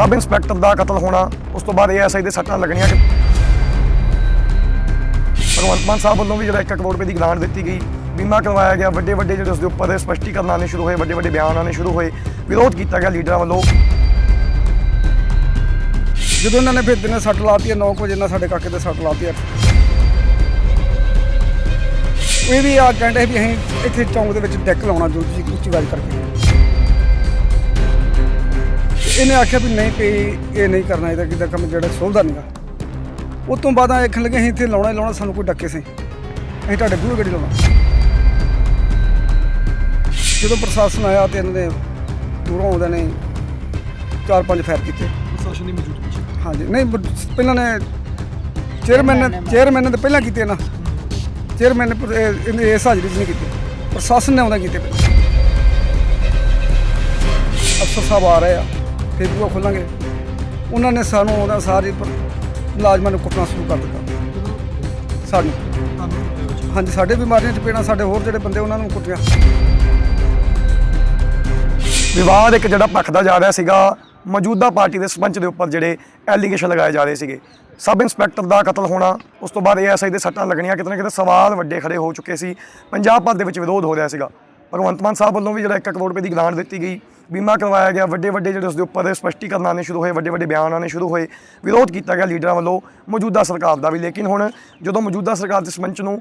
Sub inspector ਦਾ ਕਤਲ ਹੋਣਾ, ਉਸ ਤੋਂ ਬਾਅਦ ਏਐਸਆਈ ਦੇ ਸੱਟਾਂ ਲੱਗਣੀਆਂ ਕਿ ਭਗਵੰਤ ਮਾਨ ਸਾਹਿਬ ਵੱਲੋਂ ਵੀ ਜਿਹੜਾ 1 ਕਰੋੜ ਰੁਪਏ ਦੀ ਗ੍ਰਾਂਟ ਦਿੱਤੀ ਗਈ, ਬੀਮਾ ਕਰਵਾਇਆ ਗਿਆ ਵੱਡੇ ਵੱਡੇ ਜਿਹੜੇ ਉਸ ਦੇ ਉੱਪਰ ਸਪਸ਼ਟੀਕਰਨ ਆਉਣੇ ਸ਼ੁਰੂ ਹੋਏ ਵੱਡੇ ਵੱਡੇ ਬਿਆਨ ਆਉਣੇ ਸ਼ੁਰੂ ਹੋਏ, ਵਿਰੋਧ ਕੀਤਾ ਗਿਆ ਲੀਡਰਾਂ ਵੱਲੋਂ। ਜਦੋਂ ਇਹਨਾਂ ਨੇ ਫਿਰ ਦਿਨੇ ਸੱਟ ਲਾਤੀ 9 ਵਜੇ ਨਾਲ ਸਾਡੇ ਕਾਕੇ ਦੇ ਸੱਟ ਲਾਤੀ ਇਹ ਵੀ ਆ ਕਹਿੰਦੇ ਵੀ ਅਸੀਂ ਇੱਥੇ ਚੌਂਕ ਦੇ ਵਿੱਚ ਡੈਕ ਲਾਉਣਾ, ਜੋ ਤੁਸੀਂ ਉੱਚੀ ਆਵਾਜ਼ ਕਰਕੇ। ਇਹਨੇ ਆਖਿਆ ਵੀ ਨਹੀਂ ਪਈ ਇਹ ਨਹੀਂ ਕਰਨਾ ਇਹਦਾ ਕਿਦਾ ਕੰਮ ਜਿਹੜਾ ਸੋਲਦਾ ਨਹੀਂਗਾ ਉਹ ਤੋਂ ਬਾਅਦ ਆ ਦੇਖਣ ਲੱਗੇ ਅਸੀਂ ਇੱਥੇ ਲਾਉਣਾ ਹੀ ਲਾਉਣਾ ਸਾਨੂੰ ਕੋਈ ਡੱਕੇ ਸੀ ਅਸੀਂ ਤੁਹਾਡੇ ਬੂਹੇ ਗੱਡੀ ਲਾਉਣਾ? ਜਦੋਂ ਪ੍ਰਸ਼ਾਸਨ ਆਇਆ ਤੇ ਇਹਨਾਂ ਨੇ ਦੂਰੋਂ ਆਉਂਦੇ ਨੇ ਚਾਰ ਪੰਜ ਫਾਇਰ ਕੀਤੇ। ਪ੍ਰਸ਼ਾਸਨ ਦੀ ਮੌਜੂਦਗੀ 'ਚ। ਹਾਂਜੀ ਨਹੀਂ ਬ- ਪਹਿਲਾਂ ਨੇ ਚੇਅਰਮੈਨ ਨੇ ਚੇਅਰਮੈਨ ਨੇ ਤਾਂ ਪਹਿਲਾਂ ਕੀਤੇ ਨਾ। ਚੇਅਰਮੈਨ ਨੇ ਪਰ- ਇਹ- ਇਹਨੇ ਇਸ ਹਾਜ਼ਰੀ 'ਚ ਨਹੀਂ ਕੀਤੇ। ਪ੍ਰਸ਼ਾਸਨ ਨੇ ਆਉਂਦਾ ਕੀਤੇ ਪਹਿਲਾਂ। ਅਫਸਰ ਸਾਹਿਬ ਆ ਰਹੇ ਆ। ਫਿਰ ਬੂਹਾ ਖੋਲਾਂਗੇ। ਉਹਨਾਂ ਨੇ ਸਾਨੂੰ ਉਹਦਾ ਸਾਰੇ ਪਰ- ਮੁਲਾਜ਼ਮਾਂ ਨੂੰ ਕੁੱਟਣਾ ਸ਼ੁਰੂ ਕਰ ਦਿੱਤਾ। ਸਾਨੂੰ। ਹਾਂਜੀ, ਸਾਡੇ ਬਿਮਾਰੀਆਂ ਚ ਪੇਣਾ ਸਾਡੇ ਹੋਰ ਜਿਹੜੇ ਬੰਦੇ ਉਹਨਾਂ ਨੂੰ ਕੁੱਟਿਆ। ਵਿਵਾਦ ਇੱਕ ਜਿਹੜਾ ਭਖਦਾ ਜਾ ਰਿਹਾ ਸੀਗਾ, ਮੌਜੂਦਾ ਪਾਰਟੀ ਦੇ ਸਰਪੰਚ ਦੇ ਉੱਪਰ ਜਿਹੜੇ ਐਲੀਗੇਸ਼ਨ ਲਗਾਏ ਜਾ ਰਹੇ ਸੀਗੇ। ਸਬ ਇੰਸਪੈਕਟਰ ਦਾ ਕਤਲ ਹੋਣਾ, ਉਸ ਤੋਂ ਬਾਅਦ ਏਐਸਆਈ ਦੇ ਸੱਟਾਂ ਲੱਗਣੀਆਂ, ਕਿਤੇ ਨਾ ਕਿਤੇ ਸਵਾਲ ਵੱਡੇ ਖੜੇ ਹੋ ਚੁੱਕੇ ਸੀ। ਪੰਜਾਬ ਭਰ ਦੇ ਵਿੱਚ ਵਿਰੋਧ ਹੋ ਰਿਹਾ ਸੀਗਾ। ਭਗਵੰਤ ਮਾਨ ਸਾਹਿਬ ਵੱਲੋਂ ਵੀ ਜਿਹੜਾ 1 ਕਰੋੜ ਰੁਪਏ ਦੀ ਗ੍ਰਾਂਟ ਦਿੱਤੀ ਗਈ। ਬੀਮਾ ਕਰਵਾਇਆ ਗਿਆ। ਵੱਡੇ ਵੱਡੇ ਜਿਹੜੇ ਉਸ ਦੇ ਉੱਪਰ ਸਪਸ਼ਟੀਕਰਨ ਆਉਣੇ ਸ਼ੁਰੂ ਹੋਏ, ਵੱਡੇ ਵੱਡੇ ਬਿਆਨ ਆਉਣੇ ਸ਼ੁਰੂ ਹੋਏ, ਵਿਰੋਧ ਕੀਤਾ ਗਿਆ ਲੀਡਰਾਂ ਵੱਲੋਂ ਮੌਜੂਦਾ ਸਰਕਾਰ ਦਾ ਵੀ। ਲੇਕਿਨ ਹੁਣ ਜਦੋਂ ਮੌਜੂਦਾ ਸਰਕਾਰ ਦੇ ਸਰਪੰਚ ਨੂੰ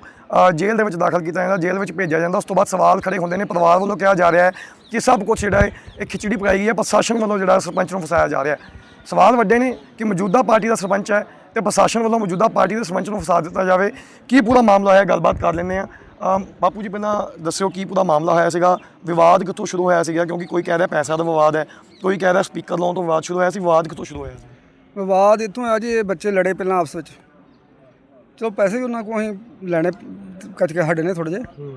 ਜੇਲ੍ਹ ਦੇ ਵਿੱਚ ਦਾਖਲ ਕੀਤਾ ਜਾਂਦਾ, ਜੇਲ੍ਹ ਵਿੱਚ ਭੇਜਿਆ ਜਾਂਦਾ, ਉਸ ਤੋਂ ਬਾਅਦ ਸਵਾਲ ਖੜੇ ਹੁੰਦੇ ਨੇ। ਪਰਿਵਾਰ ਵੱਲੋਂ ਕਿਹਾ ਜਾ ਰਿਹਾ ਹੈ ਕਿ ਸਭ ਕੁਝ ਜਿਹੜਾ ਹੈ, ਇਹ ਖਿਚੜੀ ਪਕਾਈ ਗਈ ਹੈ, ਪ੍ਰਸ਼ਾਸਨ ਵੱਲੋਂ ਜਿਹੜਾ ਸਰਪੰਚ ਨੂੰ ਫਸਾਇਆ ਜਾ ਰਿਹਾ ਹੈ। ਸਵਾਲ ਵੱਡੇ ਨੇ ਕਿ ਮੌਜੂਦਾ ਪਾਰਟੀ ਦਾ ਸਰਪੰਚ ਹੈ ਤੇ ਪ੍ਰਸ਼ਾਸਨ ਵੱਲੋਂ ਮੌਜੂਦਾ ਪਾਰਟੀ ਦੇ ਸਰਪੰਚ ਨੂੰ ਫਸਾ ਦਿੱਤਾ ਜਾਵੇ। ਕੀ ਪੂਰਾ ਮਾਮਲਾ ਹੈ? ਗੱਲਬਾਤ ਕਰ ਲੈਂਦੇ ਆ ਬਾਪੂ ਜੀ ਪਹਿਲਾਂ ਦੱਸਿਓ ਕੀ ਪੂਰਾ ਮਾਮਲਾ ਹੋਇਆ ਸੀਗਾ? ਵਿਵਾਦ ਕਿੱਥੋਂ ਸ਼ੁਰੂ ਹੋਇਆ ਸੀਗਾ? ਕਿਉਂਕਿ ਕੋਈ ਕਹਿ ਰਿਹਾ ਪੈਸਾ ਦਾ ਵਿਵਾਦ ਹੈ ਕੋਈ ਕਹਿ ਰਿਹਾ ਸਪੀਕਰ ਲਾਉਣ ਤੋਂ ਵਿਵਾਦ ਸ਼ੁਰੂ ਹੋਇਆ ਸੀ ਵਿਵਾਦ ਕਿੱਥੋਂ ਸ਼ੁਰੂ ਹੋਇਆ ਸੀ? ਵਿਵਾਦ ਇੱਥੋਂ ਆ ਜੀ ਇਹ ਬੱਚੇ ਲੜੇ ਪਹਿਲਾਂ ਆਪਸ ਵਿੱਚ। ਚਲੋ ਪੈਸੇ ਵੀ ਉਹਨਾਂ ਕੋਲ ਅਸੀਂ ਲੈਣੇ ਕੱਚ ਕੇ ਸਾਡੇ ਨੇ ਥੋੜੇ ਜਿਹੇ।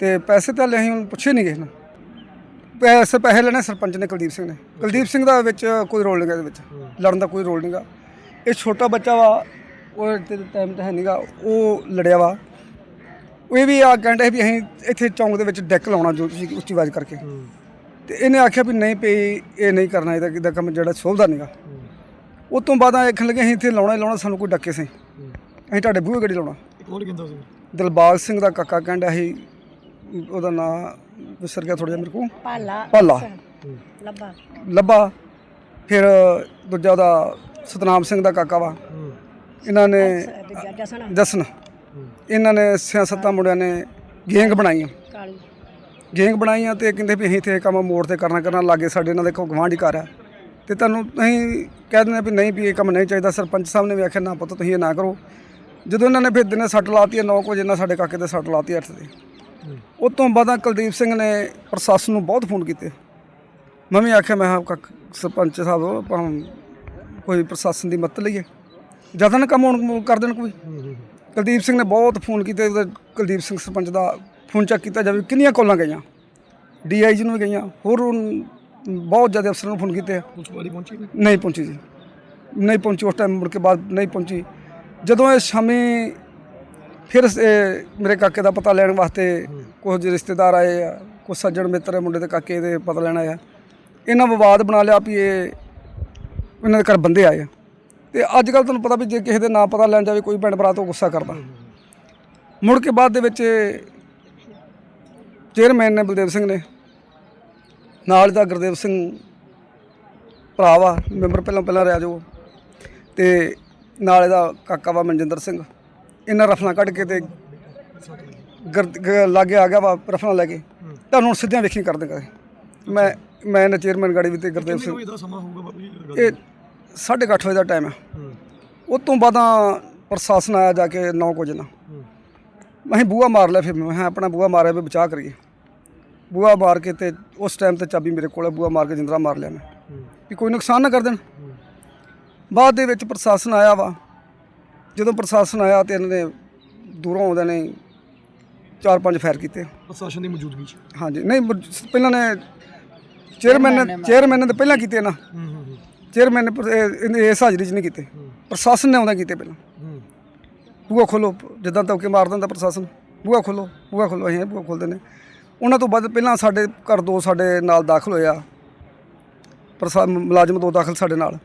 ਤੇ ਪੈਸੇ ਤਾਂ ਲੈ ਅਸੀਂ ਹੁਣ ਪੁੱਛੇ ਨਹੀਂ ਕਿਸੇ ਨੂੰ ਪੈਸੇ ਪੈਸੇ ਲੈਣੇ ਸਰਪੰਚ ਨੇ ਕੁਲਦੀਪ ਸਿੰਘ ਨੇ। ਕੁਲਦੀਪ ਸਿੰਘ ਦਾ ਵਿੱਚ ਕੋਈ ਰੋਲ ਨਹੀਂ ਗਾ ਇਹਦੇ ਵਿੱਚ। ਲੜਨ ਦਾ ਕੋਈ ਰੋਲ ਨਹੀਂਗਾ ਇਹ ਛੋਟਾ ਬੱਚਾ ਵਾ ਉਹ ਟਾਈਮ ਤਾਂ ਹੈ ਨਹੀਂਗਾ ਉਹ ਲੜਿਆ ਵਾ। ਉਹ ਇਹ ਵੀ ਆ ਕਹਿੰਦੇ ਵੀ ਅਸੀਂ ਇੱਥੇ ਚੌਂਕ ਦੇ ਵਿੱਚ ਡੈਕ ਲਾਉਣਾ ਜੋ ਤੁਸੀਂ ਉੱਚੀ ਆਵਾਜ਼ ਕਰਕੇ। ਤੇ ਇਹਨੇ ਆਖਿਆ ਵੀ ਨਹੀਂ ਪਈ ਇਹ ਨਹੀਂ ਕਰਨਾ ਇਹਦਾ ਕਿਦਾ ਕੰਮ ਜਿਹੜਾ ਸੋਲਦਾ ਨਹੀਂਗਾ ਉਹ ਤੋਂ ਬਾਅਦ ਆ ਦੇਖਣ ਲੱਗੇ ਅਸੀਂ ਇੱਥੇ ਲਾਉਣਾ ਹੀ ਲਾਉਣਾ ਸਾਨੂੰ ਕੋਈ ਡੱਕੇ ਸੀ ਅਸੀਂ ਤੁਹਾਡੇ ਬੂਹੇ ਗੱਡੀ ਲਾਉਣਾ। ਕੌਣ ਕਹਿੰਦਾ ਸੀ। ਦਿਲਬਾਗ ਸਿੰਘ ਦਾ ਕਾਕਾ ਕਹਿੰਦਾ ਸੀ ਉਹਦਾ ਨਾਂ ਵਿਸਰ ਗਿਆ ਥੋੜਾ ਜਿਹਾ ਮੇਰੇ ਕੋਲ। ਪਾਲਾ ਪਾਲਾ। ਲੱਭਾ। ਲੱਭਾ। ਫਿਰ ਦੂਜਾ ਦਾ ਸਤਨਾਮ ਸਿੰਘ ਦਾ ਕਾਕਾ ਵਾ। ਇਹਨਾਂ ਨੇ ਜਸਨ। ਇਹਨਾਂ ਨੇ ਸਿਆਂ ਸੱਤਾਂ ਮੁੰਡਿਆਂ ਨੇ ਗੈਂਗ ਬਣਾਈਆਂ। ਕਾਲੀ। ਗੈਂਗ ਬਣਾਈਆਂ ਤੇ ਕਹਿੰਦੇ ਵੀ ਅਸੀਂ ਇੱਥੇ ਇਹ ਕੰਮ ਮੋੜ ਤੇ ਕਰਨਾ ਕਰਨਾ ਲਾਗੇ ਸਾਡੇ ਨਾਲ ਦੇਖੋ ਗਵਾਂਢੀ ਘਰ ਆ। ਤੇ ਤੁਹਾਨੂੰ ਅਸੀਂ ਕਹਿ ਦਿੰਦੇ ਹਾਂ ਵੀ ਨਹੀਂ ਵੀ ਇਹ ਕੰਮ ਨਹੀਂ ਚਾਹੀਦਾ। ਸਰਪੰਚ ਸਾਹਿਬ ਨੇ ਵੀ ਆਖਿਆ ਨਾ ਪੁੱਤ ਤੁਸੀਂ ਇਹ ਨਾ ਕਰੋ। ਜਦੋਂ ਇਹਨਾਂ ਨੇ ਫਿਰ ਦਿਨੇ ਸੱਟ ਲਾਤੀ 9 ਵਜੇ ਨਾਲ ਸਾਡੇ ਕਾਕੇ ਤੇ ਸੱਟ ਲਾਤੀ 8 ਦੇ ਉਹ ਤੋਂ ਬਾਅਦ ਕੁਲਦੀਪ ਸਿੰਘ ਨੇ ਪ੍ਰਸ਼ਾਸਨ ਨੂੰ ਬਹੁਤ ਫੋਨ ਕੀਤੇ। ਮੈਂ ਵੀ ਆਖਿਆ ਮੈਂ ਕੱਕ ਸਰਪੰਚ ਸਾਹਿਬ ਆਪਾਂ ਕੋਈ ਪ੍ਰਸ਼ਾਸਨ ਦੀ ਮਦਦ ਲਈਏ। ਜ਼ਿਆਦਾ ਨਾ ਕੰਮ ਹੁਣ ਕਰ ਦੇਣ ਕੋਈ। ਕੁਲਦੀਪ ਸਿੰਘ ਨੇ ਬਹੁਤ ਫੋਨ ਕੀਤੇ ਉਹਦੇ ਕੁਲਦੀਪ ਸਿੰਘ ਸਰਪੰਚ ਦਾ ਫੋਨ ਚੈੱਕ ਕੀਤਾ ਜਾਵੇ ਕਿੰਨੀਆਂ ਕਾਲਾਂ ਗਈਆਂ। ਡੀਆਈਜੀ ਨੂੰ ਵੀ ਗਈਆਂ ਹੋਰ ਬਹੁਤ ਜ਼ਿਆਦਾ ਅਫਸਰਾਂ ਨੂੰ ਫੋਨ ਕੀਤੇ ਆ। ਪੁਲਿਸ ਵਾਲੀ ਪਹੁੰਚੀ ਨਹੀਂ? ਨਹੀਂ ਪਹੁੰਚੀ ਜੀ। ਨਹੀਂ ਪਹੁੰਚੀ ਉਸ ਟਾਈਮ ਮੁੜ ਕੇ ਬਾਅਦ ਨਹੀਂ ਪਹੁੰਚੀ। ਜਦੋਂ ਇਹ ਸ਼ਾਮੀ ਫਿਰ ਇਹ ਮੇਰੇ ਕਾਕੇ ਦਾ ਪਤਾ ਲੈਣ ਵਾਸਤੇ ਕੁਝ ਰਿਸ਼ਤੇਦਾਰ ਆਏ ਆ ਕੁਝ ਸੱਜਣ ਮਿੱਤਰ ਆ ਮੁੰਡੇ ਦੇ ਕਾਕੇ ਦੇ ਪਤਾ ਲੈਣ ਆਇਆ ਇਹਨਾਂ ਵਿਵਾਦ ਬਣਾ ਲਿਆ ਵੀ ਇਹ ਇਹਨਾਂ ਦੇ ਘਰ ਬੰਦੇ ਆਏ ਆ। ਤੇ ਅੱਜ ਕੱਲ ਤੁਹਾਨੂੰ ਪਤਾ ਵੀ ਜੇ ਕਿਸੇ ਦੇ ਨਾਂ ਪਤਾ ਲੈਣ ਜਾਵੇ ਕੋਈ ਭੈਣ ਭਰਾ ਤੋਂ ਗੁੱਸਾ ਕਰਦਾ। ਮੁੜ ਕੇ ਬਾਅਦ ਦੇ ਵਿੱਚ ਚੇਅਰਮੈਨ ਨੇ ਬਲਦੇਵ ਸਿੰਘ ਨੇ ਨਾਲ ਦਾ ਗੁਰਦੇਵ ਸਿੰਘ ਭਰਾ ਵਾ ਮੈਂਬਰ ਪਹਿਲਾਂ ਪਹਿਲਾਂ ਰਿਹਾ ਜੋ ਤੇ ਨਾਲ ਇਹਦਾ ਕਾਕਾ ਵਾ ਮਨਜਿੰਦਰ ਸਿੰਘ। ਇਹਨਾਂ ਰਫਲਾਂ ਕੱਢ ਕੇ ਤੇ ਲਾਗੇ ਆ ਗਿਆ ਵਾ ਰਫਲਾਂ ਲੈ ਕੇ। ਤੁਹਾਨੂੰ ਹੁਣ ਸਿੱਧੀਆਂ ਵੇਖੀ ਕਰ ਦੇਗਾ ਮੈਂ ਮੈਂ ਇਹਨਾਂ ਚੇਅਰਮੈਨ ਗਾੜੀ ਵੀ ਤੇ ਗੁਰਦੇਵ ਸਿੰਘ ਇਹ 8:30 ਵਜੇ ਦਾ ਟਾਈਮ ਹੈ। ਉਸ ਤੋਂ ਬਾਅਦਾਂ ਪ੍ਰਸ਼ਾਸਨ ਆਇਆ ਜਾ ਕੇ 9 ਵਜੇ ਨਾਲ। ਅਸੀਂ ਬੂਹਾ ਮਾਰ ਲਿਆ ਫਿਰ ਮੈਂ ਆਪਣਾ ਬੂਹਾ ਮਾਰਿਆ ਵੀ ਬਚਾਅ ਕਰੀਏ। ਬੂਹਾ ਮਾਰ ਕੇ ਤੇ ਉਸ ਟਾਈਮ ਤੇ ਚਾਬੀ ਮੇਰੇ ਕੋਲ ਹੈ ਬੂਹਾ ਮਾਰ ਕੇ ਜਿੰਦਰਾ ਮਾਰ ਲਿਆ ਮੈਂ। ਵੀ ਕੋਈ ਨੁਕਸਾਨ ਨਾ ਕਰ ਦੇਣ। ਬਾਅਦ ਦੇ ਵਿੱਚ ਪ੍ਰਸ਼ਾਸਨ ਆਇਆ ਵਾ। ਜਦੋਂ ਪ੍ਰਸ਼ਾਸਨ ਆਇਆ ਤੇ ਇਹਨਾਂ ਨੇ ਦੂਰੋਂ ਆਉਂਦੇ ਨੇ ਚਾਰ ਪੰਜ ਫਾਇਰ ਕੀਤੇ। ਪ੍ਰਸ਼ਾਸਨ ਦੀ ਮੌਜੂਦਗੀ 'ਚ। ਹਾਂਜੀ ਨਹੀਂ ਪਹਿਲਾਂ ਨੇ ਚੇਅਰਮੈਨ ਨੇ ਚੇਅਰਮੈਨ ਨੇ ਤਾਂ ਪਹਿਲਾਂ ਕੀਤੇ ਨਾ। ਚੇਅਰਮੈਨ ਨੇ ਪਰ- ਇਹ- ਇਹਨੇ ਇਸ ਹਾਜ਼ਰੀ 'ਚ ਨਹੀਂ ਕੀਤੇ। ਪ੍ਰਸ਼ਾਸਨ ਨੇ ਆਉਂਦਾ ਕੀਤੇ ਪਹਿਲਾਂ। ਬੂਹਾ ਖੋਲੋ ਜਿੱਦਾਂ ਧੱਕੇ ਮਾਰ ਦਿੰਦਾ ਪ੍ਰਸ਼ਾਸਨ। ਬੂਹਾ ਖੋਲੋ ਬੂਹਾ ਖੋਲੋ ਅਸੀਂ ਬੂਹਾ ਖੋਲਦੇ ਨੇ। ਉਹਨਾਂ ਤੋਂ ਬਾਅਦ ਪਹਿਲਾਂ ਸਾਡੇ ਘਰ ਦੋ ਸਾਡੇ ਨਾਲ ਦਾਖਲ ਹੋਇਆ ਪ੍ਰਸਾ ਮੁਲਾਜ਼ਮ ਦੋ ਦਾਖਲ ਸਾਡੇ ਨਾਲ।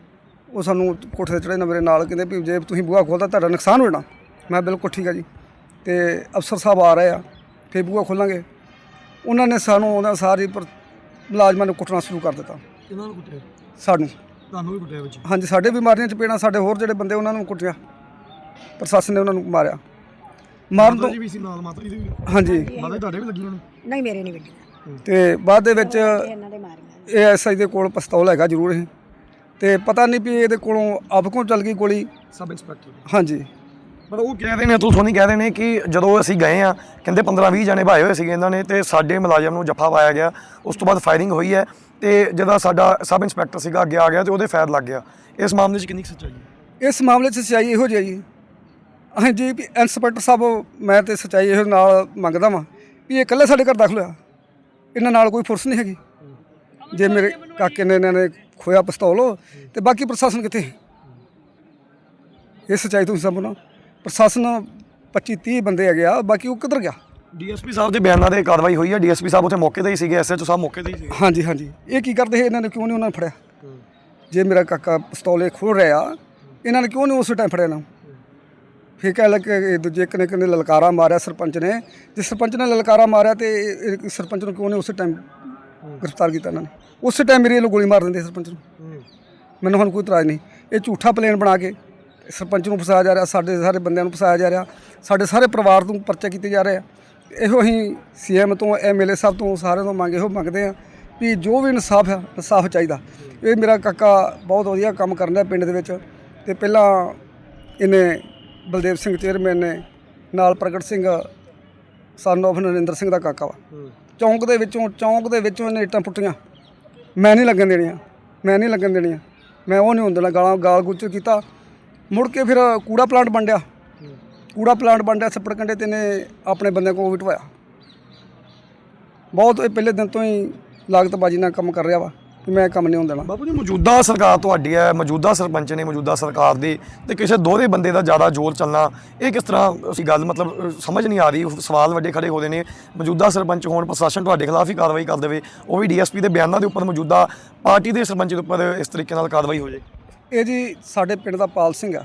ਉਹ ਸਾਨੂੰ ਕੋਠੇ ਤੇ ਚੜੇ ਨਾ ਮੇਰੇ ਨਾਲ ਕਹਿੰਦੇ ਵੀ ਜੇ ਤੁਸੀਂ ਬੂਹਾ ਖੋਲਦਾ ਤੁਹਾਡਾ ਨੁਕਸਾਨ ਹੋ ਜਾਣਾ। ਮੈਂ ਬਿਲਕੁਲ ਠੀਕ ਆ ਜੀ। ਤੇ ਅਫਸਰ ਸਾਹਿਬ ਆ ਰਹੇ ਆ ਫੇਰ ਬੂਹਾ ਖੋਲਾਂਗੇ। ਉਹਨਾਂ ਨੇ ਸਾਨੂੰ ਉਹਨਾਂ ਸਾਰੀ ਪਰ ਮੁਲਾਜ਼ਮਾਂ ਨੂੰ ਕੁੱਟਣਾ ਸ਼ੁਰੂ ਕਰ ਦਿੱਤਾ। ਕਿਹਨਾਂ ਨੂੰ ਕੁੱਟਿਆ? ਸਾਨੂੰ। ਤੁਹਾਨੂੰ ਵੀ ਕੁੱਟਿਆ ਵਿੱਚ? ਹਾਂਜੀ ਸਾਡੇ ਵੀ ਮਾਰੀਆਂ ਚਪੇੜਾਂ ਸਾਡੇ ਹੋਰ ਜਿਹੜੇ ਬੰਦੇ ਉਹਨਾਂ ਨੂੰ ਕੁੱਟਿਆ। ਪ੍ਰਸ਼ਾਸਨ ਨੇ ਉਹਨਾਂ ਨੂੰ ਮਾਰਿਆ। ਮਾਰਨ ਤੋਂ ਵੀ ਸੀ ਨਾਲ ਮਾਤਾ ਜੀ ਦੇ ਵੀ? ਹਾਂਜੀ। ਮਾਤਾ ਜੀ ਤੁਹਾਡੇ ਵੀ ਲੱਗੀਆਂ ਨੇ? ਨਹੀਂ ਮੇਰੇ ਨਹੀਂ ਵੱਡੀਆਂ ਤੇ ਬਾਅਦ ਦੇ ਵਿੱਚ ਇਹਨਾਂ ਦੇ ਮਾਰੀਆਂ ਦੇ ਕੋਲ ਪਿਸਤੌਲ ਹੈਗਾ ਜ਼ਰੂਰ ਹੀ ਤੇ ਪਤਾ ਨਹੀਂ ਵੀ ਇਹਦੇ ਕੋਲੋਂ ਆਪ ਕੋਲ ਚੱਲ ਗਈ ਗੋਲੀ? Sub inspector. ਹਾਂਜੀ। ਪਰ ਉਹ ਕਹਿ ਰਹੇ ਨੇ ਤੂੰ ਸੋਨੀ ਕਹਿ ਰਹੇ ਨੇ ਕਿ ਜਦੋਂ ਅਸੀਂ ਗਏ ਆ ਕਹਿੰਦੇ 15 20 ਜਣੇ ਭਾਏ ਹੋਏ ਸੀਗੇ ਇਹਨਾਂ ਨੇ ਤੇ ਸਾਡੇ ਮੁਲਾਜ਼ਮ ਨੂੰ ਜੱਫਾ ਪਾਇਆ ਗਿਆ। ਉਸ ਤੋਂ ਬਾਅਦ ਫਾਇਰਿੰਗ ਹੋਈ ਹੈ ਤੇ ਜਿਹਦਾ ਸਾਡਾ ਸਬ ਇੰਸਪੈਕਟਰ ਸੀਗਾ, ਅੱਗੇ ਆ ਗਿਆ ਤੇ ਉਹਦੇ ਫਾਇਰ ਲੱਗ ਗਿਆ। ਇਸ ਮਾਮਲੇ 'ਚ ਕਿੰਨੀ ਕੁ ਸੱਚਾਈ ਹੈ? ਇਸ ਮਾਮਲੇ 'ਚ ਸੱਚਾਈ ਇਹੋ ਜਿਹੀ ਹੈ ਜੀ। ਹਾਂਜੀ ਵੀ ਇੰਸਪੈਕਟਰ ਸਾਹਿਬ, ਮੈਂ ਤੇ ਸੱਚਾਈ ਇਹੋ ਨਾਲ ਮੰਗਦਾ ਵਾਂ ਵੀ ਇਹ ਇਕੱਲੇ ਸਾਡੇ ਘਰ ਦਾਖਲ ਹੋਇਆ। ਇਹਨਾਂ ਨਾਲ ਕੋਈ ਫੋਰਸ ਨਹੀਂ ਹੈਗੀ। ਜੇ ਮੇਰੇ ਕਾਕੇ ਨੇ ਇਹਨਾਂ ਨੇ ਖੋਇਆ ਪਿਸਤੌਲ, ਤੇ ਬਾਕੀ ਪ੍ਰਸ਼ਾਸਨ ਕਿੱਥੇ? ਇਹ ਸੱਚਾਈ ਤੁਸੀਂ ਸਭ ਨੂੰ। ਪ੍ਰਸ਼ਾਸਨ 25 30 ਬੰਦੇ ਹੈਗੇ ਆ ਬਾਕੀ ਉਹ ਕਿੱਧਰ ਗਿਆ? ਡੀਐਸਪੀ ਸਾਹਿਬ ਦੇ ਬਿਆਨਾਂ ਤੇ ਕਾਰਵਾਈ ਹੋਈ ਹੈ ਡੀਐਸਪੀ ਸਾਹਿਬ ਉੱਥੇ ਮੌਕੇ ਤੇ ਹੀ ਸੀਗੇ ਐਸਐਚਓ ਸਾਹਿਬ ਮੌਕੇ ਤੇ ਹੀ ਸੀਗੇ। ਹਾਂਜੀ ਹਾਂਜੀ। ਇਹ ਕੀ ਕਰਦੇ ਸੀ? ਇਹਨਾਂ ਨੇ ਕਿਉਂ ਨਹੀਂ ਉਹਨਾਂ ਨੂੰ ਫੜਿਆ? ਜੇ ਮੇਰਾ ਕਾਕਾ ਪਿਸਤੌਲੇ ਖੋਲ ਰਿਹਾ ਇਹਨਾਂ ਨੇ ਕਿਉਂ ਨਹੀਂ ਉਸ ਟਾਈਮ ਫੜਿਆ ਨਾ? ਫਿਰ ਕਹਿ ਲੱਗੇ ਕਿ ਦੂਜੇ ਕਨੇ ਕਨੇ ਲਲਕਾਰਾ ਮਾਰਿਆ ਸਰਪੰਚ ਨੇ। ਜੇ ਸਰਪੰਚ ਨੇ ਲਲਕਾਰਾ ਮਾਰਿਆ ਤੇ ਸਰਪੰਚ ਨੂੰ ਕਿਉਂ ਨਹੀਂ ਉਸ ਟਾਈਮ ਗ੍ਰਿਫਤਾਰ ਕੀਤਾ ਇਹਨਾਂ ਨੇ? ਉਸ ਟਾਈਮ ਮੇਰੇ ਵੱਲੋਂ ਗੋਲੀ ਮਾਰ ਦਿੰਦੇ ਸਰਪੰਚ ਨੂੰ। ਮੈਨੂੰ ਹੁਣ ਕੋਈ ਇਤਰਾਜ਼ ਨਹੀਂ। ਇਹ ਝੂਠਾ ਪਲਾਨ ਬਣਾ ਕੇ ਸਰਪੰਚ ਨੂੰ ਫਸਾਇਆ ਜਾ ਰਿਹਾ ਸਾਡੇ ਸਾਰੇ ਬੰਦਿਆਂ ਨੂੰ ਫਸਾਇਆ ਜਾ ਰਿਹਾ ਸਾਡੇ ਸਾਰੇ ਪਰਿਵਾਰ ਨੂੰ ਪਰਚੇ ਕੀਤੇ ਜਾ ਰਹੇ। ਆ ਇਹੋ ਅਸੀਂ ਸੀਐਮ ਤੋਂ ਐਮਐਲਏ ਸਾਹਿਬ ਤੋਂ ਸਾਰਿਆਂ ਤੋਂ ਮੰਗ ਇਹੋ ਮੰਗਦੇ ਆ ਵੀ ਜੋ ਵੀ ਇਨਸਾਫ ਆ ਇਨਸਾਫ ਚਾਹੀਦਾ। ਇਹ ਮੇਰਾ ਕਾਕਾ ਬਹੁਤ ਵਧੀਆ ਕੰਮ ਕਰਨ ਰਿਹਾ ਪਿੰਡ ਦੇ ਵਿੱਚ ਤੇ ਪਹਿਲਾਂ ਇਹਨੇ ਬਲਦੇਵ ਸਿੰਘ ਚੇਅਰਮੈਨ ਨੇ ਨਾਲ ਪ੍ਰਗਟ ਸਿੰਘ ਸਨ of ਨਰਿੰਦਰ ਸਿੰਘ ਦਾ ਕਾਕਾ ਵਾ। ਚੌਂਕ ਦੇ ਵਿੱਚੋਂ ਚੌਂਕ ਦੇ ਵਿੱਚੋਂ ਇਹਨੇ ਇੱਟਾਂ ਪੁੱਟੀਆਂ। ਮੈਂ ਨਹੀਂ ਲੱਗਣ ਦੇਣੀਆਂ ਮੈਂ ਨਹੀਂ ਲੱਗਣ ਦੇਣੀਆਂ। ਮੈਂ ਉਹ ਨਹੀਂ ਹੁੰਦਣਾ ਗਾਲਾਂ ਗਾਲ ਗੁੱਚ ਕੀਤਾ। ਮੁੜ ਕੇ ਫਿਰ ਕੂੜਾ ਪਲਾਂਟ ਵੰਡਿਆ ਕੂੜਾ ਪਲਾਂਟ ਵੰਡਿਆ ਛੱਪੜ ਕੰਡੇ ਤੇ ਨੇ ਆਪਣੇ ਬੰਦਿਆਂ ਕੋਲ ਵਿਟਵਾਇਆ ਬਹੁਤ ਇਹ ਪਹਿਲੇ ਦਿਨ ਤੋਂ ਹੀ ਲਾਗਤਬਾਜ਼ੀ ਨਾਲ ਕੰਮ ਕਰ ਰਿਹਾ ਵਾ ਕਿ ਮੈਂ ਕੰਮ ਨਹੀਂ ਹੋਣ ਦੇਣਾ। ਬਾਪੂ ਜੀ ਮੌਜੂਦਾ ਸਰਕਾਰ ਤੁਹਾਡੀ ਹੈ ਮੌਜੂਦਾ ਸਰਪੰਚ ਨੇ ਮੌਜੂਦਾ ਸਰਕਾਰ ਦੀ ਤੇ ਕਿਸੇ ਦੋਹਰੇ ਬੰਦੇ ਦਾ ਜ਼ਿਆਦਾ ਜ਼ੋਰ ਚੱਲਣਾ ਇਹ ਕਿਸ ਤਰ੍ਹਾਂ ਅਸੀਂ ਗੱਲ ਮਤਲਬ ਸਮਝ ਨਹੀਂ ਆ ਰਹੀ ਸਵਾਲ ਵੱਡੇ ਖੜੇ ਹੋਦੇ ਨੇ। ਮੌਜੂਦਾ ਸਰਪੰਚ ਹੋਣ ਪ੍ਰਸ਼ਾਸਨ ਤੁਹਾਡੇ ਖਿਲਾਫ ਹੀ ਕਾਰਵਾਈ ਕਰ ਦੇਵੇ ਉਹ ਵੀ ਡੀਐਸਪੀ ਦੇ ਬਿਆਨਾਂ ਦੇ ਉੱਪਰ ਮੌਜੂਦਾ ਪਾਰਟੀ ਦੇ ਸਰਪੰਚ ਦੇ ਉੱਪਰ ਇਸ ਤਰੀਕੇ ਨਾਲ ਕਾਰਵਾਈ ਹੋ ਜੇ ਇਹ ਜੀ ਸਾਡੇ ਪਿੰਡ ਦਾ ਪਾਲ ਸਿੰਘ ਆ।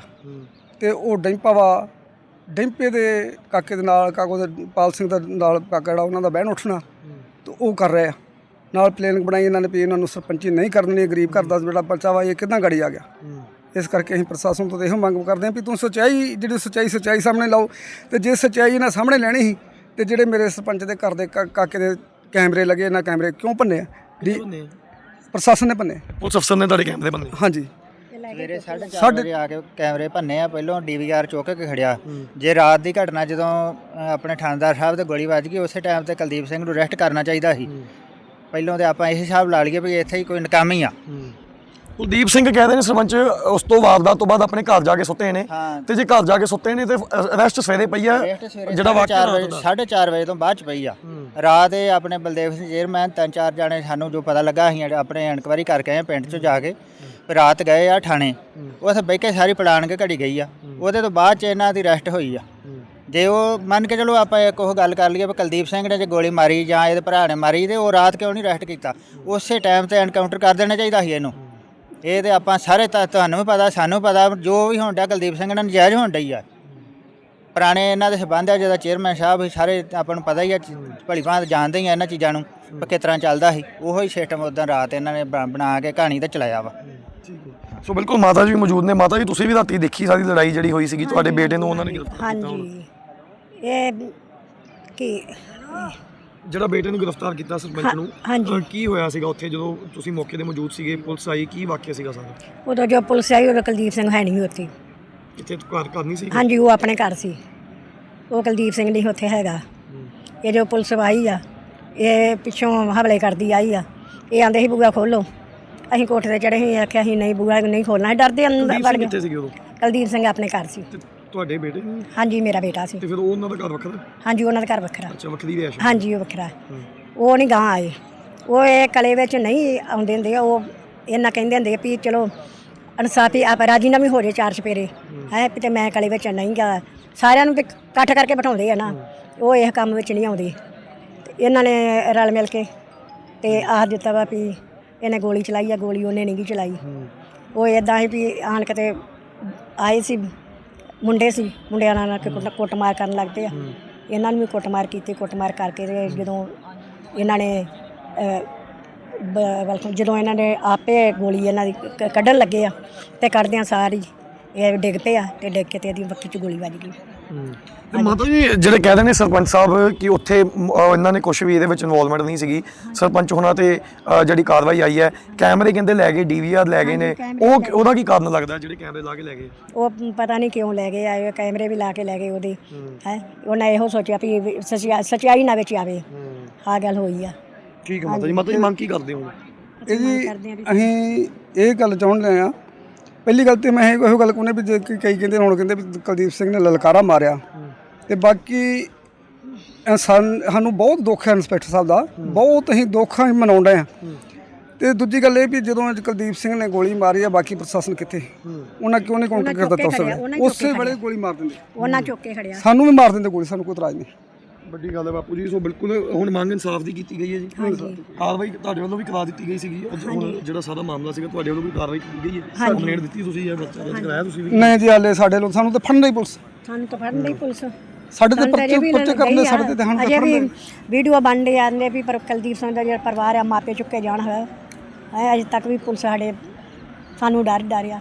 ਤੇ ਉਹ ਡੈਂਪਾ ਵਾ ਡੈਂਪੇ ਦੇ ਕਾਕੇ ਦੇ ਨਾਲ ਕਾਕੋ ਦੇ ਪਾਲ ਸਿੰਘ ਦਾ ਨਾਲ ਕਾਕਾ ਜਿਹੜਾ ਉਹਨਾਂ ਦਾ ਬਹਿਣ ਉੱਠਣਾ। ਤੇ ਉਹ ਕਰ ਰਿਹਾ ਨਾਲ ਪਲੈਨਿੰਗ ਬਣਾਈ ਇਹਨਾਂ ਨੇ ਵੀ ਇਹਨਾਂ ਨੂੰ ਸਰਪੰਚੀ ਨਹੀਂ ਕਰਨੀ ਗਰੀਬ ਘਰ ਦਾ ਜਿਹੜਾ ਬੱਚਾ ਵਾ ਇਹ ਕਿੱਦਾਂ ਗੜੀ ਆ ਗਿਆ। ਇਸ ਕਰਕੇ ਅਸੀਂ ਪ੍ਰਸ਼ਾਸਨ ਤੋਂ ਤਾਂ ਇਹੋ ਮੰਗ ਕਰਦੇ ਹਾਂ ਵੀ ਤੂੰ ਸੱਚਾਈ ਜਿਹੜੀ ਸੱਚਾਈ ਸੱਚਾਈ ਸਾਹਮਣੇ ਲਾਓ। ਤੇ ਜੇ ਸੱਚਾਈ ਇਹਨਾਂ ਸਾਹਮਣੇ ਲੈਣੀ ਸੀ ਤੇ ਜਿਹੜੇ ਮੇਰੇ ਸਰਪੰਚ ਦੇ ਘਰ ਦੇ ਕਾ- ਕਾਕੇ ਦੇ ਕੈਮਰੇ ਲੱਗੇ ਇਹਨਾਂ ਕੈਮਰੇ ਕਿਉਂ ਭੰਨੇ ਆ? ਪ੍ਰਸ਼ਾਸਨ ਨੇ ਭੰਨੇ ਪੁਲਿਸ ਅਫਸਰ ਨੇ ਤੁਹਾਡੇ ਕੈਮਰੇ ਬੰਨੇ ਹਾਂਜੀ। ਸਵੇਰੇ 4:30 ਵਜੇ ਆ ਕੇ ਕੈਮਰੇ ਭੰਨੇ ਆ ਪਹਿਲੋਂ ਡੀਵੀਆਰ ਚੁੱਕ ਕੇ ਖੜਿਆ। ਜੇ ਰਾਤ ਦੀ ਘਟਨਾ ਜਦੋਂ ਅ, ਆਪਣੇ ਥਾਣੇਦਾਰ ਸਾਹਿਬ ਤੇ ਗੋਲੀ ਵੱਜ ਗਈ ਉਸੇ ਟਾਈਮ ਤੇ ਕੁਲਦੀਪ ਸਿੰਘ ਨੂੰ ਅਰੈਸਟ ਕਰਨਾ ਚਾਹੀਦਾ ਸੀ। ਪਹਿਲੋਂ ਤੇ ਆਪਾਂ ਇਹ ਹਿਸਾਬ ਲਾ ਲਈਏ ਵੀ ਇੱਥੇ ਹੀ ਕੋਈ ਨਕਾਮੀ ਆ। ਕੁਲਦੀਪ ਸਿੰਘ ਕਹਿੰਦੇ ਨੇ ਸਰਪੰਚ ਉਸ ਤੋਂ ਵਾਰਦਾਤ ਤੋਂ ਬਾਅਦ ਆਪਣੇ ਘਰ ਜਾ ਕੇ ਸੁੱਤੇ ਨੇ। ਹਾਂ। ਤੇ ਜੇ ਘਰ ਜਾ ਕੇ ਸੁੱਤੇ ਨੇ ਤੇ ਅਰੈਸਟ ਸਵੇਰੇ ਪਈ ਆ ਅਰੈਸਟ ਸਵੇਰੇ ਜਿਹੜਾ ਵਾਕਿਆ 4 ਵਜੇ 4:30 ਵਜੇ ਤੋਂ ਬਾਅਦ ਚ ਪਈ ਆ। ਰਾਤ ਇਹ ਆਪਣੇ ਬਲਦੇਵ ਸਿੰਘ ਚੇਅਰਮੈਨ ਤਿੰਨ ਚਾਰ ਜਾਣੇ ਸਾਨੂੰ ਜੋ ਪਤਾ ਲੱਗਾ ਅਸੀਂ ਆਪਣੇ ਇਨਕੁਆਇਰੀ ਕਰਕੇ ਆਏ ਪਿੰਡ ਚ ਜਾ ਕੇ। ਰਾਤ ਗਏ ਆ ਥਾਣੇ ਉੱਥੇ ਬਹਿ ਕੇ ਸਾਰੀ ਪਲਾਨ ਕੇ ਘੜੀ ਗਈ ਆ। ਉਹਦੇ ਤੋਂ ਬਾਅਦ ਚ ਇਹਨਾਂ ਦੀ ਅਰੈਸਟ ਹੋਈ ਆ। ਜੇ ਉਹ ਮੰਨ ਕੇ ਚਲੋ ਆਪਾਂ ਇੱਕ ਉਹ ਗੱਲ ਕਰ ਲਈਏ ਵੀ ਕੁਲਦੀਪ ਸਿੰਘ ਨੇ ਜੇ ਗੋਲੀ ਮਾਰੀ ਜਾਂ ਇਹਦੇ ਭਰਾ ਨੇ ਮਾਰੀ ਤੇ ਉਹ ਰਾਤ ਕਿਉਂ ਨਹੀਂ ਅਰੈਸਟ ਕੀਤਾ? ਉਸੇ ਟਾਈਮ ਤੇ ਐਨਕਾਊਂਟਰ ਕਰ ਦੇਣਾ ਚਾਹੀਦਾ ਸੀ ਇਹਨੂੰ। ਇਹ ਤੇ ਆਪਾਂ ਸਾਰੇ ਤਾਂ ਤੁਹਾਨੂੰ ਵੀ ਪਤਾ ਸਾਨੂੰ ਪਤਾ ਜੋ ਵੀ ਹੋਣ ਡਿਆ ਕੁਲਦੀਪ ਸਿੰਘ ਨਾਲ ਨਜਾਇਜ਼ ਹੋਣ ਡਈ ਆ। ਪੁਰਾਣੇ ਇਹਨਾਂ ਦੇ ਸਬੰਧ ਆ ਜਿਹਦਾ ਚੇਅਰਮੈਨ ਸਾਹਿਬ ਸੀ, ਸਾਰੇ ਆਪਾਂ ਨੂੰ ਪਤਾ ਹੀ ਆ ਭਲੀ ਭਾਂਤ ਜਾਣਦੇ ਹੀ ਆ ਇਹਨਾਂ ਚੀਜ਼ਾਂ ਨੂੰ ਕਿਸ ਤਰ੍ਹਾਂ ਚੱਲਦਾ ਸੀ। ਉਹੋ ਹੀ ਸਿਸਟਮ ਉਦੋਂ ਰਾਤ ਇਹਨਾਂ ਨੇ ਬਣਾ ਕੇ ਕਹਾਣੀ ਤੇ ਚਲਾਇਆ ਵਾ। ਸੋ ਬਿਲਕੁਲ ਮਾਤਾ ਜੀ ਵੀ ਮੌਜੂਦ ਨੇ। ਮਾਤਾ ਜੀ ਤੁਸੀਂ ਵੀ ਰਾਤੀ ਦੇਖੀ ਸਾਰੀ ਲੜਾਈ ਜਿਹੜੀ ਹੋਈ ਸੀਗੀ ਤੁਹਾਡੇ ਬੇਟੇ ਨੂੰ ਉਹਨਾਂ ਨੇ ਗ੍ਰਿਫਤਾਰ ਕੀਤਾ ਹੁਣ। ਹਾਂਜੀ ਇਹ ਕੀ? ਜਿਹੜਾ ਬੇਟੇ ਨੂੰ ਗ੍ਰਿਫਤਾਰ ਕੀਤਾ ਸਰਪੰਚ ਨੂੰ ਹਾਂਜੀ। ਕੀ ਹੋਇਆ ਸੀਗਾ ਉੱਥੇ ਜਦੋਂ ਤੁਸੀਂ ਮੌਕੇ ਤੇ ਮੌਜੂਦ ਸੀਗੇ ਪੁਲਿਸ ਆਈ ਕੀ ਵਾਕਿਆ ਸੀਗਾ ਸਾਰਾ? ਉਦੋਂ ਜੋ ਪੁਲਿਸ ਆਈ ਉਦੋਂ ਕੁਲਦੀਪ ਸਿੰਘ ਹੈ ਨਹੀਂ ਉੱਥੇ। ਕਿੱਥੇ ਘਰ ਘਰ ਨਹੀਂ ਸੀ? ਹਾਂਜੀ ਉਹ ਆਪਣੇ ਘਰ ਸੀ। ਉਹ ਕੁਲਦੀਪ ਸਿੰਘ ਨਹੀਂ ਉੱਥੇ ਹੈਗਾ। ਇਹ ਜੋ ਪੁਲਿਸ ਆਈ ਆ ਇਹ ਪਿੱਛੋਂ ਹਮਲੇ ਕਰਦੀ ਆਈ ਆ। ਇਹ ਆਂਦੇ ਸੀ ਬੂਆ ਖੋਲੋ। ਅਸੀਂ ਕੋਠੇ ਤੇ ਚੜੇ ਸੀ ਆਖਿਆ ਅਸੀਂ ਨਹੀਂ ਬੂਆ ਨਹੀਂ ਖੋਲਣਾ ਅਸੀਂ ਡਰਦੇ ਅੰਦਰ ਵੜ ਗਏ। ਕਿੱਥੇ ਸੀਗੇ ਉਦੋਂ? ਕੁਲਦੀਪ ਸਿੰਘ ਆਪਣੇ ਘਰ ਸੀ। ਤੇ ਤੁਹਾਡੇ ਬੇਟੇ ਨੂੰ? ਹਾਂਜੀ ਮੇਰਾ ਬੇਟਾ ਸੀ। ਤੇ ਫਿਰ ਉਹ ਉਹਨਾਂ ਦਾ ਘਰ ਵੱਖਰਾ? ਹਾਂਜੀ ਉਹਨਾਂ ਦਾ ਘਰ ਵੱਖਰਾ। ਅੱਛਾ ਵੱਖਰੀ ਰਿਹਾਇਸ਼ ਹਾਂਜੀ ਉਹ ਵੱਖਰਾ। ਉਹ ਨਹੀਂ ਗਾਂ ਆਏ। ਉਹ ਇਹ ਕਲੇ ਵਿੱਚ ਨਹੀਂ ਆਉਂਦੇ ਹੁੰਦੇ ਉਹ ਇਹਨਾਂ ਕਹਿੰਦੇ ਹੁੰਦੇ ਵੀ ਚਲੋ ਇਨਸਾਫੀ ਆਪ ਰਾਜੀ ਨਾਲ ਵੀ ਹੋ ਜੇ ਚਾਰ ਚਪੇਰੇ ਹੈ। ਤੇ ਮੈਂ ਕਲੇ ਵਿੱਚ ਨਹੀਂ ਗਾ। ਸਾਰਿਆਂ ਨੂੰ ਤੇ ਇਕੱਠ ਕਰਕੇ ਬਿਠਾਉਂਦੇ ਆ ਨਾ। ਉਹ ਇਹ ਕੰਮ ਵਿੱਚ ਨਹੀਂ ਆਉਂਦੇ। ਤੇ ਇਹਨਾਂ ਨੇ ਰਲ ਮਿਲ ਕੇ ਤੇ ਆਖ ਦਿੱਤਾ ਵਾ ਵੀ ਇਹਨੇ ਗੋਲੀ ਚਲਾਈ ਆ ਗੋਲੀ ਉਹਨੇ ਨਹੀਂ ਗੀ ਚਲਾਈ। ਉਹ ਇਦਾਂ ਹੀ ਵੀ ਆਣ ਕੇ ਤੇ ਆਏ ਸੀ ਮੁੰਡੇ ਸੀ ਮੁੰਡਿਆਂ ਨਾਲ ਕੁੱਟ- ਕੁੱਟਮਾਰ ਕਰਨ ਲੱਗ ਪਏ ਆ। ਇਹਨਾਂ ਨੂੰ ਵੀ ਕੁੱਟਮਾਰ ਕੀਤੀ ਕੁੱਟਮਾਰ ਕਰਕੇ ਤੇ ਜਦੋਂ ਇਹਨਾਂ ਨੇ ਅਹ, ਬ- ਬਲਕਿ ਜਦੋਂ ਇਹਨਾਂ ਨੇ ਆਪੇ ਗੋਲੀ ਇਹਨਾਂ ਦੀ ਕ- ਕੱਢਣ ਲੱਗੇ ਆ ਤੇ ਕੱਢਦਿਆਂ ਸਾਰੀ ਇਹ ਡਿੱਗ ਪਿਆ ਤੇ ਡਿੱਗ ਕੇ ਤੇ ਇਹਦੀ ਬੱਕੀ 'ਚ ਗੋਲੀ ਵੱਜ ਗਈ। ਤੇ ਮਾਤਾ ਜੀ ਜਿਹੜੇ ਕਹਿੰਦੇ ਨੇ ਸਰਪੰਚ ਸਾਹਿਬ ਕਿ ਉੱਥੇ ਮ, ਅਹ, ਇਹਨਾਂ ਨੇ ਕੁਝ ਵੀ ਇਹਦੇ ਵਿੱਚ ਇਨਵੋਲਵਮੈਂਟ ਨਹੀਂ ਸੀਗੀ। ਸਰਪੰਚ ਹੋਣਾ ਤੇ ਅਹ, ਜਿਹੜੀ ਕਾਰਵਾਈ ਆਈ ਹੈ ਕੈਮਰੇ ਕਹਿੰਦੇ ਲੈ ਗਏ ਡੀਵੀਆਰ ਲੈ ਗਏ ਨੇ। ਉਹ ਉਹਦਾ ਕੀ ਕਾਰਨ ਲੱਗਦਾ ਜਿਹੜੇ ਕੈਮਰੇ ਲਾ ਕੇ ਲੈ ਗਏ? ਉਹ ਪਤਾ ਨਹੀਂ ਕਿਉਂ ਲੈ ਗਏ ਆਏ ਕੈਮਰੇ ਵੀ ਲਾ ਕੇ ਲੈ ਗਏ ਉਹਦੇ। ਹੈ? ਉਹਨਾਂ ਇਹੋ ਸੋਚਿਆ ਵੀ ਵੀ ਸੱਚਿਆ- ਸੱਚਾਈ ਨਾ ਵਿੱਚ ਆਵੇ। ਆਹ ਗੱਲ ਹੋਈ ਆ। ਠੀਕ ਹੈ ਮਾਤਾ ਜੀ ਮਾਤਾ ਜੀ ਮੰਗ ਕੀ ਕਰਦੇ ਹੋ? ਇਹ ਜੀ ਅਸੀਂ ਇਹ ਗੱਲ ਚਾਹੁੰਦੇ ਆ ਪਹਿਲੀ ਗੱਲ ਤੇ ਮੈਂ ਇਹੋ ਗੱਲ ਕੋਨੇ ਵੀ ਜੇ ਕਿ ਕਈ ਕਹਿੰਦੇ ਹੁਣ ਕਹਿੰਦੇ ਵੀ ਕੁਲਦੀਪ ਸਿੰਘ ਨੇ ਲਲਕਾਰਾ ਮਾਰਿਆ। ਤੇ ਬਾਕੀ ਅ ਸਾਨ- ਸਾਨੂੰ ਬਹੁਤ ਦੁੱਖ ਹੈ ਇੰਸਪੈਕਟਰ ਸਾਹਿਬ ਦਾ। ਬਹੁਤ ਅਸੀਂ ਦੁੱਖ ਅਸੀਂ ਮਨਾਉਂਦੇ ਆ ਤੇ ਦੂਜੀ ਗੱਲ ਇਹ ਵੀ ਜਦੋਂ ਅੱਜ ਕੁਲਦੀਪ ਸਿੰਘ ਨੇ ਗੋਲੀ ਮਾਰੀ ਆ ਬਾਕੀ ਪ੍ਰਸ਼ਾਸਨ ਕਿੱਥੇ? ਉਹਨਾਂ ਕਿਉਂ ਨਹੀਂ ਕਾਉਂਟਰ ਕਰ ਦਿੱਤਾ ਉਸ ਹੀ ਵੇਲੇ ਉਸੇ ਵੇਲੇ ਗੋਲੀ ਮਾਰ ਦਿੰਦੇ। ਉਹਨਾਂ ਚੁੱਕ ਕੇ ਖੜਿਆ। ਸਾਨੂੰ ਵੀ ਮਾਰ ਦਿੰਦੇ ਗੋਲੀ ਸਾਨੂੰ ਕੋਈ ਇਤਰਾਜ਼ ਨਹੀਂ। ਵੱਡੀ ਗੱਲ ਹੈ ਬਾਪੂ ਜੀ ਸੋ ਬਿਲਕੁਲ ਹੁਣ ਮੰਗ ਇਨਸਾਫ ਦੀ ਕੀਤੀ ਗਈ ਹੈ ਜੀ। ਕਾਰਵਾਈ ਤੁਹਾਡੇ ਵੱਲੋਂ ਵੀ ਕਰਾ ਦਿੱਤੀ ਗਈ ਸੀਗੀ। ਅੱਜ ਹੁਣ ਜਿਹੜਾ ਸਾਰਾ ਮਾਮਲਾ ਸੀਗਾ ਤੁਹਾਡੇ ਵੱਲੋਂ ਵੀ ਕਾਰਵਾਈ ਕੀਤੀ ਗਈ ਹੈ। ਕੰਪਲੇਂਟ ਦਿੱਤੀ ਤੁਸੀਂ ਇਹ ਬੱਚਾ ਦਰਜ ਕਰਾਇਆ ਤੁਸੀਂ ਵੀ? ਨਹੀਂ ਜੀ ਹਾਲੇ ਸਾਡੇ ਲੋਕ ਸਾਨੂੰ ਤਾਂ ਫੜਨ ਨਹੀਂ ਪੁਲਿਸ। ਸਾਨੂੰ ਤਾਂ ਫੜਨ ਨਹੀਂ ਪੁਲਿਸ। ਸਾਡੇ ਤੇ ਪਰਚੇ ਪਰਚੇ ਕਰਨੇ ਸਾਡੇ ਤੇ ਸਾਨੂੰ ਅਜੇ ਵੀ ਵੀਡੀਓ ਬਣਦੇ ਆਂਦੇ ਵੀ ਪਰ ਕੁਲਦੀਪ ਸਿੰਘ ਦਾ ਜਿਹੜਾ ਪਰਿਵਾਰ ਆ ਮਾਪੇ ਚੁੱਕੇ ਜਾਣ ਹੈ ਅਜੇ ਤੱਕ ਵੀ ਪੁਲਿਸ ਸਾਡੇ ਸਾਨੂੰ ਡਰ ਡਰਿਆ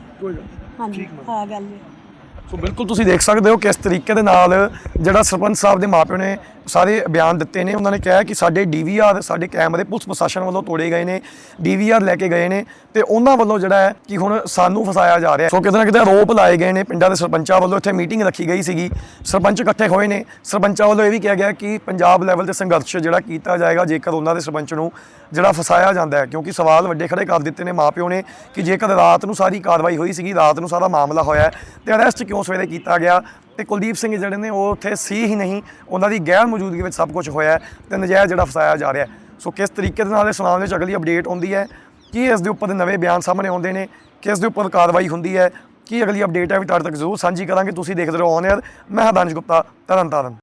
ਹਾਂਜੀ ਹਾਂ ਗੱਲ ਸੋ ਬਿਲਕੁਲ ਤੁਸੀਂ ਦੇਖ ਸਕਦੇ ਹੋ ਕਿਸ ਤਰੀਕੇ ਦੇ ਨਾਲ ਜਿਹੜਾ ਸਰਪੰਚ ਸਾਹਿਬ ਦੇ ਮਾਪਿਓ ਨੇ ਸਾਰੇ ਬਿਆਨ ਦਿੱਤੇ ਨੇ। ਉਹਨਾਂ ਨੇ ਕਿਹਾ ਕਿ ਸਾਡੇ ਡੀਵੀਆਰ ਸਾਡੇ ਕੈਮਰੇ ਪੁਲਿਸ ਪ੍ਰਸ਼ਾਸਨ ਵੱਲੋਂ ਤੋੜੇ ਗਏ ਨੇ ਡੀਵੀਆਰ ਲੈ ਕੇ ਗਏ ਨੇ ਤੇ ਉਹਨਾਂ ਵੱਲੋਂ ਜਿਹੜਾ ਹੈ ਕਿ ਹੁਣ ਸਾਨੂੰ ਫਸਾਇਆ ਜਾ ਰਿਹਾ ਸੋ ਕਿਤੇ ਨਾ ਕਿਤੇ ਆਰੋਪ ਲਾਏ ਗਏ ਨੇ। ਪਿੰਡਾਂ ਦੇ ਸਰਪੰਚਾਂ ਵੱਲੋਂ ਇੱਥੇ ਮੀਟਿੰਗ ਰੱਖੀ ਗਈ ਸੀਗੀ। ਸਰਪੰਚ ਇਕੱਠੇ ਹੋਏ ਨੇ। ਸਰਪੰਚਾਂ ਵੱਲੋਂ ਇਹ ਵੀ ਕਿਹਾ ਗਿਆ ਕਿ ਪੰਜਾਬ ਲੈਵਲ ਤੇ ਸੰਘਰਸ਼ ਜਿਹੜਾ ਕੀਤਾ ਜਾਏਗਾ ਜੇਕਰ ਉਹਨਾਂ ਦੇ ਸਰਪੰਚ ਨੂੰ ਜਿਹੜਾ ਫਸਾਇਆ ਜਾਂਦਾ ਹੈ। ਕਿਉਂਕਿ ਸਵਾਲ ਵੱਡੇ ਖੜੇ ਕਰ ਦਿੱਤੇ ਨੇ ਮਾਪਿਓ ਨੇ ਕਿ ਜੇਕਰ ਰਾਤ ਨੂੰ ਸਾਰੀ ਕਾਰਵਾਈ ਹੋਈ ਸੀਗੀ ਰਾਤ ਨੂੰ ਸਾਰਾ ਮਾਮਲਾ ਹੋਇਆ ਹੈ, ਤੇ ਅਰੈਸਟ ਕਿਉਂ ਸਵੇਰੇ ਕੀਤਾ ਗਿਆ? ਤੇ ਕੁਲਦੀਪ ਸਿੰਘ ਜਿਹੜੇ ਨੇ ਉਹ ਉੱਥੇ ਸੀ ਹੀ ਨਹੀਂ। ਉਹਨਾਂ ਦੀ ਗੈਰ ਮੌਜੂਦਗੀ ਵਿੱਚ ਸਭ ਕੁਝ ਹੋਇਆ ਹੈ ਤੇ ਨਜਾਇਜ਼ ਜਿਹੜਾ ਫਸਾਇਆ ਜਾ ਰਿਹਾ ਸੋ ਕਿਸ ਤਰੀਕੇ ਦੇ ਨਾਲ ਇਸ ਮਾਮਲੇ ਵਿੱਚ ਅਗਲੀ ਅਪਡੇਟ ਆਉਂਦੀ ਹੈ? ਕੀ ਇਸ ਦੇ ਉੱਪਰ ਨਵੇਂ ਬਿਆਨ ਸਾਹਮਣੇ ਆਉਂਦੇ ਨੇ? ਕਿਸ ਦੇ ਉੱਪਰ ਕਾਰਵਾਈ ਹੁੰਦੀ ਹੈ? ਕੀ ਅਗਲੀ ਅਪਡੇਟ ਹੈ? ਵੀ ਤੁਹਾਡੇ ਤੱਕ ਜ਼ਰੂਰ ਸਾਂਝੀ ਕਰਾਂਗੇ। ਤੁਸੀਂ ਦੇਖਦੇ ਰਹੋ ਔਨ 에ਅਰ ਮੈਂ ਹਰਦਾਨਜ ਗੁਪਤਾ, ਤਰਨ ਤਾਰਨ।